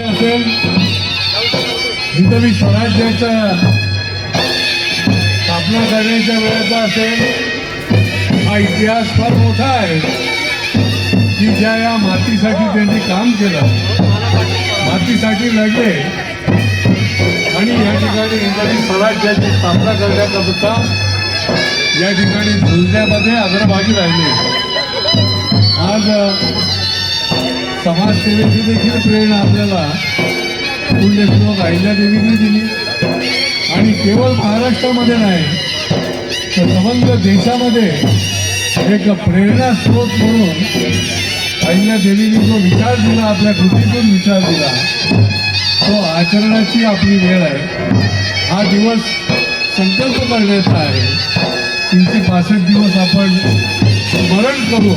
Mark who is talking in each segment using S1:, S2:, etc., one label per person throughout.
S1: असेल इथं मी स्वराज्याच्या स्थापना करण्याच्या वेळेचा असेल. हा इतिहास फार मोठा आहे. की ज्या या मातीसाठी त्यांनी काम केलं. मातीसाठी लढले. आणि या ठिकाणी इंग्रजी स्वराज्याची स्थापना करण्याकरता या ठिकाणी झुलण्यामध्ये अग्रभागी राहिले. आज समाजसेवेची देखील प्रेरणा आपल्याला पुण्यश्लोक अहिल्यादेवीने दिली. आणि केवळ महाराष्ट्रामध्ये नाही तर समग्र देशामध्ये एक प्रेरणा स्रोत म्हणून अहिल्यादेवीने जो विचार दिला आपल्या कृतीतून विचार दिला तो आचरणाची आपली वेळ आहे. हा दिवस संकल्प करण्याचा आहे. तीनशे पासष्ट दिवस आपण स्मरण करू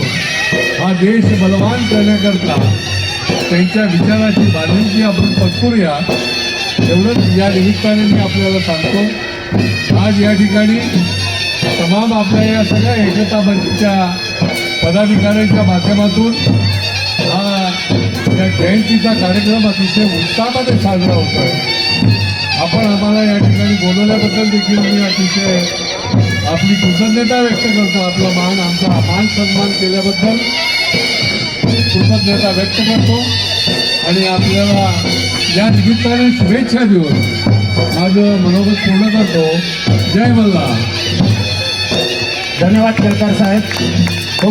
S1: हा देश बलवान करण्याकरता त्यांच्या विचाराची बांधिलकी आपण पत्करूया एवढंच या निमित्ताने मी आपल्याला सांगतो. आज या ठिकाणी तमाम आपल्या या सगळ्या एकता मंचच्या पदाधिकाऱ्यांच्या माध्यमातून हा या जयंतीचा कार्यक्रम अतिशय उत्साहामध्ये साजरा होतो आपण आम्हाला या ठिकाणी बोलवल्याबद्दल देखील मी अतिशय आपली कृतज्ञता व्यक्त करतो आपला मान आमचा मान सन्मान केल्याबद्दल. कृतज्ञता व्यक्त करतो. आणि आपल्याला या निमित्ताने शुभेच्छा देऊन माझं मनोगत पूर्ण करतो. जय मल्ला
S2: धन्यवाद सरकार साहेब.